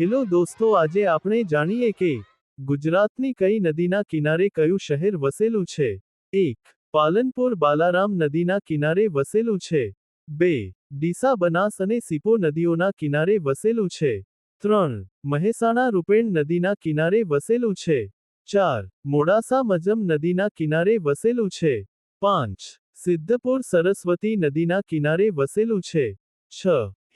Hello દોસ્તો, આજે આપણે જાણીએ કે ગુજરાતની કઈ નદીના કિનારે કયું શહેર વસેલું છે? એક, પાલનપુર બાલારામ નદીના કિનારે વસેલું છે. બે, ડીસા બનાસ અને સિપો નદીઓના કિનારે વસેલું છે. ત્રણ, મહેસાણા રૂપેણ નદીના કિનારે વસેલું છે. ચાર, મોડાસા મજમ નદીના કિનારે વસેલું છે. પાંચ, સિદ્ધપુર સરસ્વતી નદીના કિનારે વસેલું છે. છ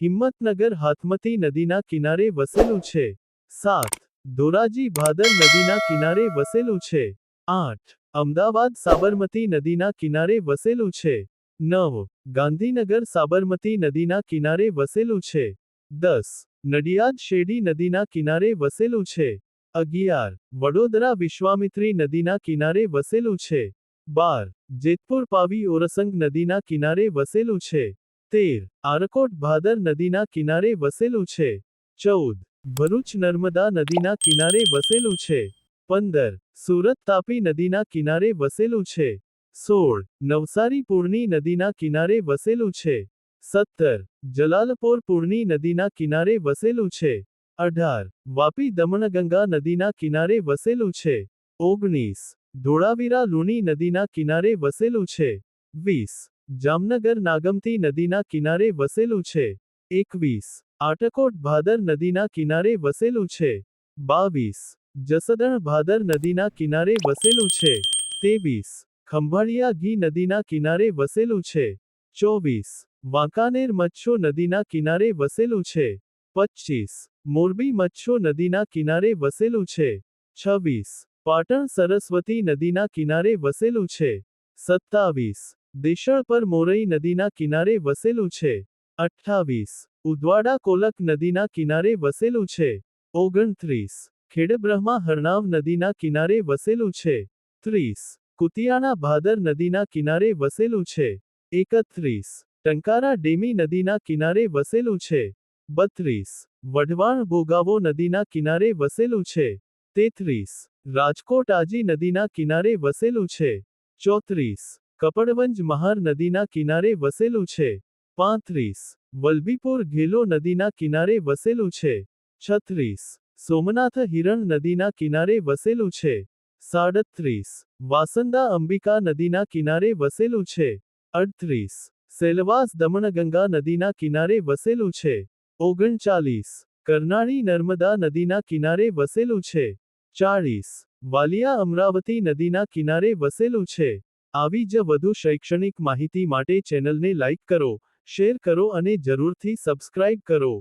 હિંમતનગર હાથમતી નદીના કિનારે વસેલું છે. સાત. ધોરાજી ભાદર નદીના કિનારે વસેલું છે. આઠ. અમદાવાદ સાબરમતી નદીના કિનારે વસેલું છે. નવ. ગાંધીનગર સાબરમતી નદીના કિનારે વસેલું છે. દસ. નડિયાદ શેરડી નદીના કિનારે વસેલું છે. અગિયાર. વડોદરા વિશ્વામિત્રી નદીના કિનારે વસેલું છે. બાર. જેતપુર પાવી ઓરસંગ નદીના કિનારે વસેલું છે. તેર. આરકોટ ભાદર નદીના કિનારે વસેલું છે. ચૌદ. ભરૂચ નર્મદા નદીના કિનારે વસેલું છે. પંદર. સુરત તાપી નદીના કિનારે વસેલું છે. સોળ. નવસારી પૂર્ણી નદીના કિનારે વસેલું છે. સત્તર. જલાલપોર પૂર્ણી નદીના કિનારે વસેલું છે. અઢાર. વાપી દમણગંગા નદીના કિનારે વસેલું છે. ઓગણીસ. ધોળાવીરા લુણી નદીના કિનારે વસેલું છે. વીસ. જામનગર નાગમતી નદીના કિનારે વસેલું છે. એકવીસ. આટકોટ ભાદર નદીના કિનારે વસેલું છે. બાવીસ. જસદણ ભાદર નદીના કિનારે વસેલું છે. તેવીસ ખંભાળિયા ઘી નદીના કિનારે વસેલું છે. ચોવીસ. વાંકાનેર મચ્છો નદીના કિનારે વસેલું છે. પચીસ મોરબી મચ્છો નદીના કિનારે વસેલું છે. છવ્વીસ. પાટણ સરસ્વતી નદીના કિનારે વસેલું છે. સત્તાવીસ. દેશળ પર મોરઈ નદીના કિનારે વસેલું છે. અઠ્ઠાવીસ. ઉદવાડા કોલક નદીના કિનારે વસેલું છે. ઓગણત્રીસ. ખેડબ્રહ્મા હરણાવ નદીના કિનારે વસેલું છે. ત્રીસ. કુતિયાણા ભાદર નદીના કિનારે વસેલું છે. એકત્રીસ. ટંકારા ડેમી નદીના કિનારે વસેલું છે. બત્રીસ. વઢવાણ ભોગાવો નદીના કિનારે વસેલું છે. તેત્રીસ. રાજકોટ આજી નદીના કિનારે વસેલું છે. ચોત્રીસ. કપડવંજ મહાર નદીના કિનારે વસેલું છે. પાંત્રીસ. વલભીપુર ઘેલો નદીના કિનારે વસેલું છે. છત્રીસ. સોમનાથ હિરણ નદીના કિનારે વસેલું છે. સાડત્રીસ. વાસંદા અંબિકા નદીના કિનારે વસેલું છે. અડત્રીસ. સેલવાસ દમણગંગા નદીના કિનારે વસેલું છે. ઓગણચાલીસ. કરનાળી નર્મદા નદીના કિનારે વસેલું છે. ચાળીસ. વાલિયા અમરાવતી નદીના કિનારે વસેલું છે. આવી જ વધુ શૈક્ષણિક માહિતી માટે ચેનલને લાઇક કરો, શેર કરો અને જરૂરથી સબસ્ક્રાઇબ કરો.